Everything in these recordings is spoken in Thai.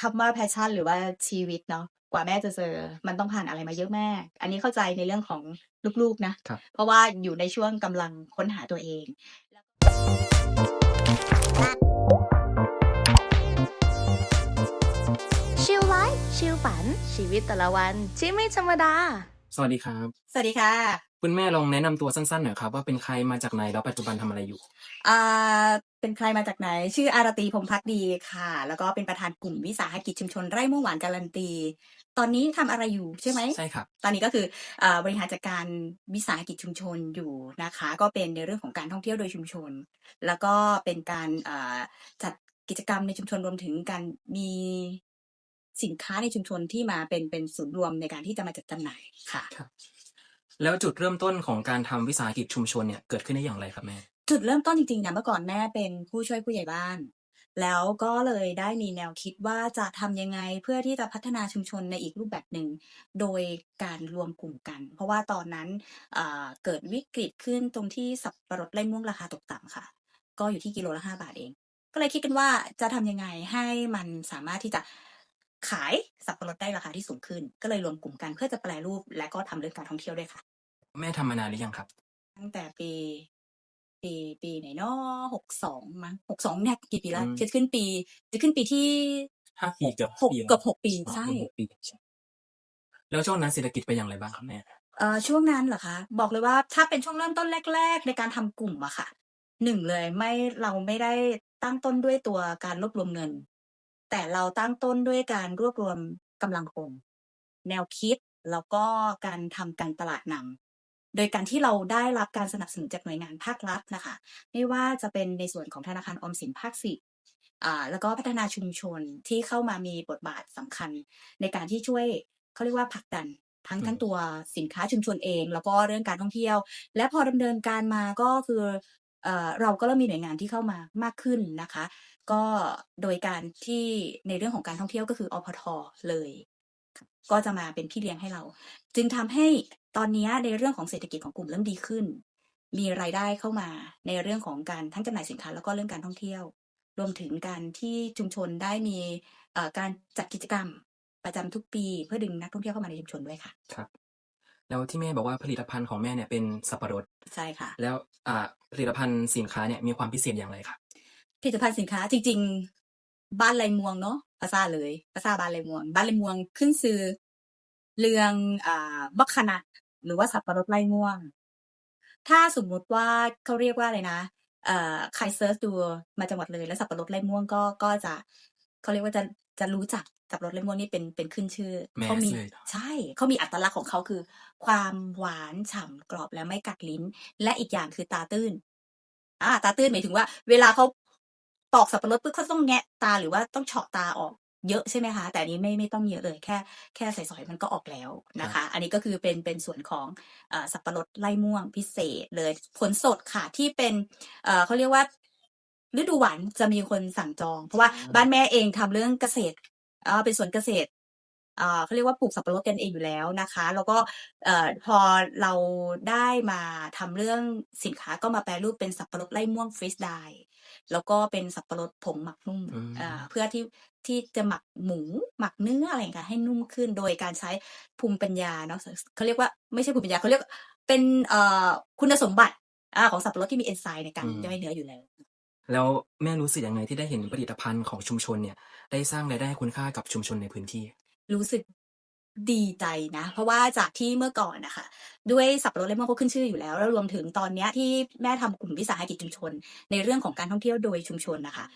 คำว่า passion หรือว่าชีวิตเนาะกว่าแม่จะเจอ มันต้องผ่านอะไรมาเยอะมาก อันนี้เข้าใจในเรื่องของลูกๆนะครับเพราะว่าอยู่ในช่วงกำลังค้นหาตัวเอง ชิลไลฟ์ชิลฝัน ชีวิตแต่ละวันที่ไม่ธรรมดา สวัสดีครับ สวัสดีค่ะ คุณแม่ลองแนะนำตัวสั้นๆหน่อยครับว่าเป็นใครมาจากไหนแล้วปัจจุบันทำอะไรอยู่ อ่าเป็นใครมาจากไหน ชื่ออารตีพรหมพักดีค่ะ แล้วก็เป็นประธานกลุ่มวิสาหกิจชุมชนไร่ม่วงหวานการันตี ตอนนี้ทำอะไรอยู่ใช่ไหม ใช่ครับ ตอนนี้ก็คือเอ่อบริหารจัดการวิสาหกิจชุมชนอยู่นะคะ ก็เป็นในเรื่องของการท่องเที่ยวโดยชุมชน แล้วก็เป็นการเอ่อจัดกิจกรรมในชุมชนรวมถึงการมีสินค้าในชุมชนที่มาเป็นเป็นศูนย์รวมในการที่จะมาจัดจำหน่ายค่ะ แล้วจุดเริ่มต้นของการทำวิสาหกิจชุมชนเนี่ยเกิดขึ้นได้อย่างไรครับแม่ จุดเริ่มต้นจริงๆนะเมื่อก่อนแม่เป็นผู้ช่วยผู้ใหญ่บ้าน แล้วก็เลยได้มีแนวคิดว่าจะทำยังไงเพื่อที่จะพัฒนาชุมชนในอีกรูปแบบหนึ่ง โดยการรวมกลุ่มกัน เพราะว่าตอนนั้นเกิดวิกฤตขึ้นตรงที่สับปะรดไร่ม่วงราคาตกต่ำค่ะ ก็อยู่ที่กิโลละห้าบาทเอง ก็เลยคิดกันว่าจะทำยังไงให้มันสามารถที่จะ ขายสับปะรดได้ราคาที่สูงขึ้น ก็เลยรวมกลุ่มกันเพื่อจะแปลรูป และก็ทำเรื่องการท่องเที่ยวด้วยค่ะ แม่ทำมานานหรือยังครับ ตั้งแต่ปี ปีปีไหนเนาะหกสองมั้งหกสองเนี่ยกี่ปีแล้วอืมจะขึ้นปี จะขึ้นปีที่ห้าปีเกือบหกปีแล้วเกือบหกปีอ๋อใช่เกือบหกปีแล้วช่วงนั้นเศรษฐกิจเป็นอย่างไรบ้างครับแม่เอ่อช่วงนั้นเหรอคะ บอกเลยว่าถ้าเป็นช่วงเริ่มต้นแรก ๆ ในการทำกลุ่มอะค่ะหนึ่งเลยไม่เราไม่ได้ตั้งต้นด้วยตัวการรวบรวมเงิน แต่เราตั้งต้นด้วยการรวบรวมกำลังคนแนวคิดแล้วก็การทำการตลาดนำโดยการที่เราได้รับการสนับสนุนจากหน่วยงานภาครัฐนะคะ ไม่ว่าจะเป็นในส่วนของธนาคารออมสินภาคสี่อ่าแล้วก็พัฒนาชุมชนที่เข้ามามีบทบาทสำคัญ ในการที่ช่วยเขาเรียกว่าผลักดันทั้งอืมทั้งตัวสินค้าชุมชนเอง แล้วก็เรื่องการท่องเที่ยว และพอดำเนินการมาก็คือ เราก็เริ่มมีหน่วยงานที่เข้ามามากขึ้นนะคะ ก็โดยการที่ในเรื่องของการท่องเที่ยวก็คืออพทเลย ก็จะมาเป็นพี่เลี้ยงให้เรา จึงทำให้ตอนนี้ในเรื่องของเศรษฐกิจของกลุ่มเริ่มดีขึ้น มีรายได้เข้ามาในเรื่องของการทั้งจำหน่ายสินค้าแล้วก็เรื่องการท่องเที่ยว รวมถึงการที่ชุมชนได้มีการจัดกิจกรรมประจำทุกปี เพื่อดึงนักท่องเที่ยวเข้ามาในชุมชนด้วยค่ะครับ แล้วที่แม่บอกว่าผลิตภัณฑ์ของแม่เนี่ยเป็นสับปะรด ใช่ค่ะ แล้วอ่าผลิตภัณฑ์สินค้าเนี่ยมีความพิเศษอย่างไรครับผลิตภัณฑ์สินค้าจริง ๆ บ้านไรมวงเนาะภาษาเลยภาษาบ้านไรมวง บ้านไรมวงขึ้นซื้อเรืองอ่าบักขนาดหรือว่าสับปะรดไรม่วง ถ้าสมมุติว่าเขาเรียกว่าอะไรนะเอ่อใครเซิร์ชดูมาจังหวัดเลยแล้วสับปะรดไรม่วงก็ก็จะเขาเรียกว่าจะ จะรู้จักสับปะรดไรม่วงนี่เป็นเป็นขึ้นชื่อแมสเขามีเลยเหรอใช่เขามีอัตลักษณ์ของเขาคือ ความหวานฉ่ำกรอบและไม่กัดลิ้น และอีกอย่างคือตาตื้นอ่าตาตื้นหมายถึงว่า เวลาเขาปอกสับปะรดปุ๊บเขาต้องแงะตาหรือว่าต้องเฉาะตาออกเยอะใช่ไหมคะ แต่อันนี้ไม่ไม่ต้องเยอะเลยแค่แค่ใส่สอยมันก็ออกแล้วนะคะ อันนี้ก็คือเป็นเป็นส่วนของเอ่อสับปะรดไล่ม่วงพิเศษเลยผลสดค่ะที่เป็นเอ่อเขาเรียกว่า ฤดูหวานจะมีคนสั่งจอง เพราะว่าอ่าบ้านแม่เองทำเรื่องเกษตรเอ่อเป็นสวนเกษตรอ่าเขาเรียกว่าปลูกสับปะรดกันเองอยู่แล้วนะคะ แล้วก็เอ่อพอเราได้มาทำเรื่องสินค้าก็มาแปลรูปเป็นสับปะรดไล่ม่วงฟรีสไดแล้วก็เป็นสับปะรดผงหมักนุ่มอืมอ่าเพื่อที่ที่จะหมักหมูหมักเนื้ออะไรอย่างเงี้ยให้นุ่มขึ้น โดยการใช้ภูมิปัญญาเนาะเขาเรียกว่าไม่ใช่ภูมิปัญญาเขาเรียกว่าเป็นเอ่อคุณสมบัติอ่าของสับปะรดที่มีเอนไซม์ในการอืมย่อยเนื้ออยู่แล้ว แล้วแม่รู้สึกยังไงที่ได้เห็นผลิตภัณฑ์ของชุมชนเนี่ย ได้สร้างรายได้ให้คุณค่ากับชุมชนในพื้นที่ รู้สึกดีใจนะ เพราะว่าจากที่เมื่อก่อนนะคะด้วยสับปะรดเลมอนก็ขึ้นชื่ออยู่แล้ว แล้วรวมถึงตอนเนี้ยที่แม่ทำกลุ่มวิสาหกิจชุมชน ในเรื่องของการท่องเที่ยวโดยชุมชนนะคะ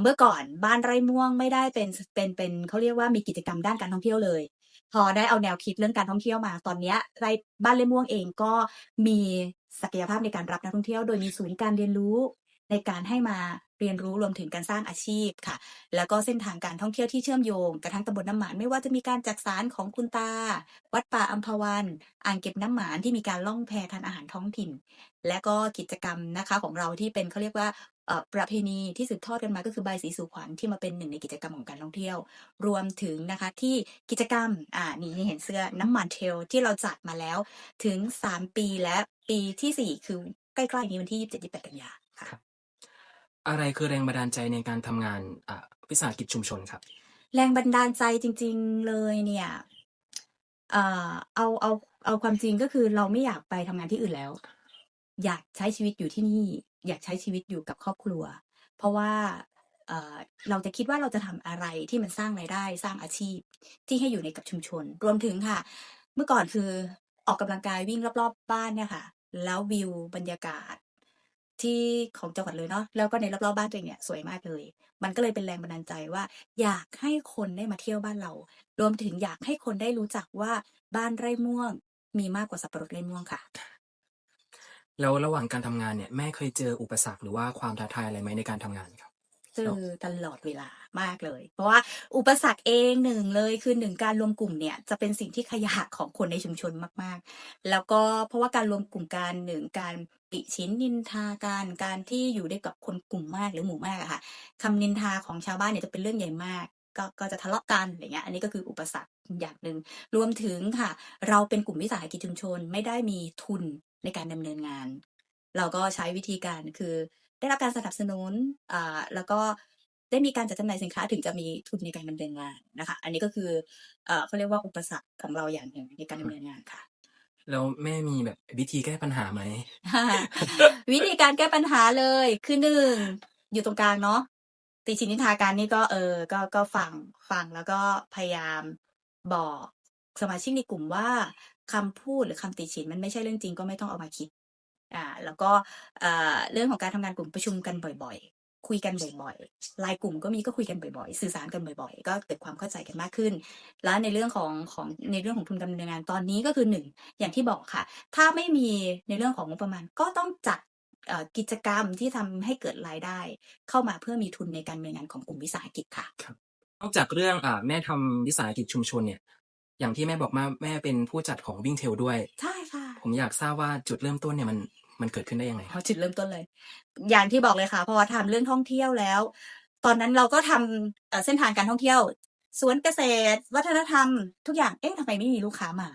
เมื่อก่อนบ้านไร่ม่วงไม่ได้เป็นเป็นเป็นเขาเรียกว่ามีกิจกรรมด้านการท่องเที่ยวเลย พอได้เอาแนวคิดเรื่องการท่องเที่ยวมา ตอนเนี้ยไร่บ้านไร่ม่วงเองก็มีศักยภาพในการรับนักท่องเที่ยว โดยมีศูนย์การเรียนรู้ ในการให้มาเรียนรู้รวมถึงการสร้างอาชีพค่ะ แล้วก็เส้นทางการท่องเที่ยวที่เชื่อมโยงกระทั่งตำบลน้ำหมานไม่ว่าจะมีการจักสารของคุณตา วัดป่าอัมพวันอ่างเก็บน้ำหมานที่มีการล่องแพทานอาหารท้องถิ่น และก็กิจกรรมนะคะของเราที่เป็นเขาเรียกว่าประเพณีที่สืบทอดกันมาก็คือใบสีสู่ขวัญที่มาเป็นหนึ่งในกิจกรรมของการท่องเที่ยว รวมถึงนะคะที่กิจกรรมอ่านี่เห็นเสื้อน้ำมันเทลที่เราจัดมาแล้วถึง 3 ปีและปีทีสี่4 คือใกล้ๆนี้วันที่ 27-28 กันยาค่ะ อะไรคือแรงบันดาลใจในการทำงานอ่าวิสาหกิจชุมชนครับ แรงบันดาลใจจริง ๆเลยเนี่ยเอ่อเอาเอาเอาความจริงก็คือเราไม่อยากไปทำงานที่อื่นแล้ว อยากใช้ชีวิตอยู่ที่นี่ อยากใช้ชีวิตอยู่กับครอบครัว เพราะว่าเอ่อเราจะคิดว่าเราจะทำอะไรที่มันสร้างรายได้สร้างอาชีพ ที่ให้อยู่ในกับชุมชน รวมถึงค่ะ เมื่อก่อนคือออกกำลังกายวิ่งรอบๆบ้านเนี่ยค่ะ แล้ววิวบรรยากาศ ที่ของจังหวัดเลยเนาะแล้วก็ในรอบๆบ้านตัวเองเนี่ยสวยมากเลย มันก็เลยเป็นแรงบันดาลใจว่า อยากให้คนได้มาเที่ยวบ้านเรา รวมถึงอยากให้คนได้รู้จักว่าบ้านไร่ม่วง มีมากกว่าสับปะรดไร่ม่วงค่ะ แล้วระหว่างการทำงานเนี่ยแม่เคยเจออุปสรรคหรือว่าความท้าทายอะไรไหมในการทำงานครับ เจอตลอดเวลามากเลย เพราะว่าอุปสรรคเองหนึ่งเลยคือหนึ่งการรวมกลุ่มเนี่ยจะเป็นสิ่งที่ขยะของคนในชุมชนมาก ๆ แล้วก็เพราะว่าการรวมกลุ่มการหนึ่งการติชิ้นนินทาการการที่อยู่ด้วยกับคนกลุ่มมากหรือหมู่มากอะค่ะคำนินทาของชาวบ้านเนี่ยจะเป็นเรื่องใหญ่มาก ก็ก็จะทะเลาะกันอะไรเงี้ยอันนี้ก็คืออุปสรรคอย่างหนึ่งรวมถึงค่ะ เราเป็นกลุ่มวิสาหกิจชุมชนไม่ได้มีทุนในการดำเนินงาน เราก็ใช้วิธีการคือ ได้รับการสนับสนุนอ่าแล้วก็ได้มีการจัดจำหน่ายสินค้าถึงจะมีทุนในการดำเนินงานนะคะ อันนี้ก็คือเอ่อเขาเรียกว่าอุปสรรคของเราอย่างหนึ่งในการดำเนินงานค่ะแล้วแม่มีแบบวิธีแก้ปัญหาไหมวิธีการแก้ปัญหาเลยคือหนึ่งอยู่ตรงกลางเนาะติชินนินทาการนี่ก็เออ ก็ก็ฟังฟังแล้วก็พยายามบอกสมาชิกในกลุ่มว่าคำพูดหรือคำติชินมันไม่ใช่เรื่องจริงก็ไม่ต้องเอามาคิด อ่าแล้วก็เอ่อเรื่องของการทำงานกลุ่มประชุมกันบ่อยๆ คุยกันบ่อยๆไลน์กลุ่มก็มีก็คุยกันบ่อยๆ สื่อสารกันบ่อยๆ ก็เกิดความเข้าใจกันมากขึ้น แล้วในเรื่องของของในเรื่องของทุนการดำเนินงานตอนนี้ก็คือหนึ่งอย่างที่บอกค่ะ ถ้าไม่มีในเรื่องของงบประมาณก็ต้องจัดเอ่อกิจกรรมที่ทำให้เกิดรายได้ เข้ามาเพื่อมีทุนในการดำเนินงานของกลุ่มวิสาหกิจค่ะนอกจากเรื่องอ่าแม่ทำวิสาหกิจชุมชนเนี่ยอย่างที่แม่บอกมาแม่เป็นผู้จัดของวิ่งเทลด้วยใช่ค่ะ ผมอยากทราบว่าจุดเริ่มต้นเนี่ยมันมันเกิดขึ้นได้ยังไงคพรัอจุดเริ่มต้นเลย อย่างที่บอกเลยค่ะ พอทำเรื่องท่องเที่ยวแล้ว ตอนนั้นเราก็ทำเอ่อเส้นทางการท่องเที่ยว สวนเกษตร วัฒนธรรม ทุกอย่าง เอ๊ะทำไมไม่มีลูกค้ามา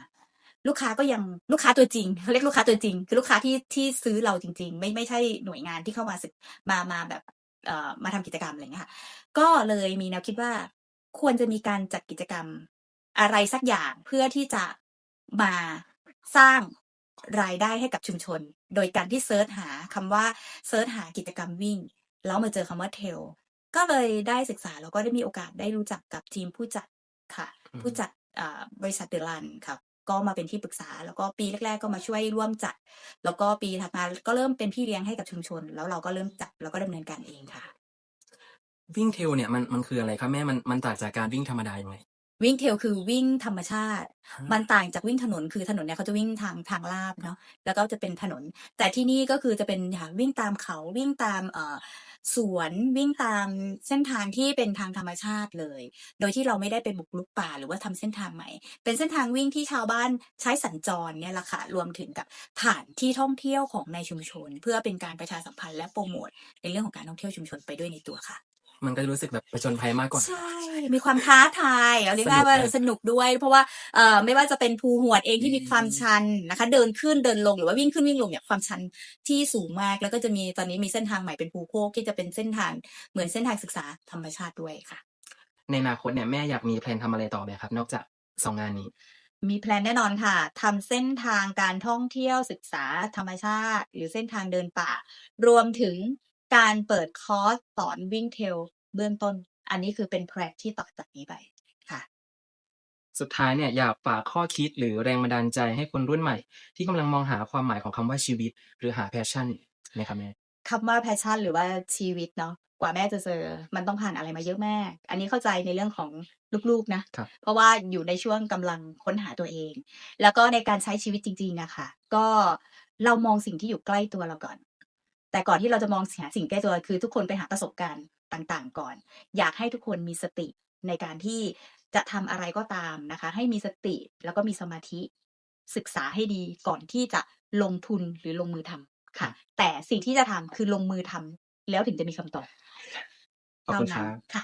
ลูกค้าก็ยังลูกค้าตัวจริงเขาเรียกลูกค้าตัวจริง คือลูกค้าที่ที่ซื้อเราจริง ๆ ไม่ไม่ใช่หน่วยงานที่เข้ามาศึกมามาแบบเอ่อมาทำกิจกรรมอะไรอย่างเงี้ยค่ะ ก็เลยมีแนวคิดว่าควรจะมีการจัดกิจกรรมอะไรสักอย่างเพื่อที่จะมาสร้าง รายได้ให้กับชุมชน โดยการที่เซิร์ชหาคำว่าเซิร์ชหากิจกรรมวิ่ง แล้วมาเจอคำว่าเทลก็เลยได้ศึกษาแล้วก็ได้มีโอกาสได้รู้จักกับทีมผู้จัดค่ะอืมผู้จัดอ่าบริษัทเดลันครับก็มาเป็นที่ปรึกษา แล้วก็ปีแรก ๆ ก็มาช่วยร่วมจัด แล้วก็ปีถัดมาก็เริ่มเป็นพี่เลี้ยงให้กับชุมชน แล้วเราก็เริ่มจัดแล้วก็ดำเนินการเองค่ะ วิ่งเทลเนี่ยมันมันคืออะไรครับแม่มันมันต่างจากการวิ่งธรรมดายังไง วิ่งเทรลคือวิ่งธรรมชาติฮะมันต่างจากวิ่งถนนคือถนนเนี่ยเขาจะวิ่งทางทางลาบเนาะแล้วก็จะเป็นถนน แต่ที่นี่ก็คือจะเป็นค่ะวิ่งตามเขาวิ่งตามเอ่อสวนวิ่งตามเส้นทางที่เป็นทางธรรมชาติเลย โดยที่เราไม่ได้ไปบุกรุกป่าหรือว่าทำเส้นทางใหม่ เป็นเส้นทางวิ่งที่ชาวบ้านใช้สัญจรเนี่ยแหละค่ะรวมถึงกับฐานที่ท่องเที่ยวของในชุมชน เพื่อเป็นการประชาสัมพันธ์และโปรโมทในเรื่องของการท่องเที่ยวชุมชนไปด้วยในตัวค่ะ มันก็จะรู้สึกแบบประจนภัยมากกว่า ใช่ มีความท้าทายเอาเรียกได้ว่าสนุกเลยสนุกด้วย เพราะว่าเอ่อไม่ว่าจะเป็นภูหวดเองที่มีความชันนะคะ เดินขึ้นเดินลงหรือว่าวิ่งขึ้นวิ่งลงเนี่ยความชันที่สูงมาก แล้วก็จะมีตอนนี้มีเส้นทางใหม่เป็นภูโคกที่จะเป็นเส้นทางเหมือนเส้นทางศึกษาธรรมชาติด้วยค่ะ ในอนาคตเนี่ยแม่อยากมีแพลนทำอะไรต่อไหมครับ นอกจากสองงานนี้มีแพลนแน่นอนค่ะทำเส้นทางการท่องเที่ยวศึกษาธรรมชาติ หรือเส้นทางเดินป่า รวมถึง การเปิดคอร์สสอนวิ่งเทรลเบื้องต้น อันนี้คือเป็นแพลนที่ต่อจากนี้ไปค่ะ สุดท้ายเนี่ยอยากฝากข้อคิดหรือแรงบันดาลใจให้คนรุ่นใหม่ ที่กำลังมองหาความหมายของคำว่าชีวิต หรือหาแพชชั่นนะครับแม่คำว่าแพชชั่นหรือว่าชีวิตเนาะกว่าแม่จะเจอ มันต้องผ่านอะไรมาเยอะมาก อันนี้เข้าใจในเรื่องของลูกๆนะครับเพราะว่าอยู่ในช่วงกำลังค้นหาตัวเอง แล้วก็ในการใช้ชีวิตจริงๆนะคะก็เรามองสิ่งที่อยู่ใกล้ตัวเราก่อน แต่ก่อนที่เราจะมองหาสิ่งใกล้ตัวคือทุกคนไปหาประสบการณ์ต่างๆ ก่อน อยากให้ทุกคนมีสติในการที่จะทำอะไรก็ตามนะคะ ให้มีสติแล้วก็มีสมาธิศึกษาให้ดีก่อนที่จะลงทุนหรือลงมือทำค่ะ แต่สิ่งที่จะทำคือลงมือทำแล้วถึงจะมีคำตอบขอบคุณคเท่ารันั้นบค่ะ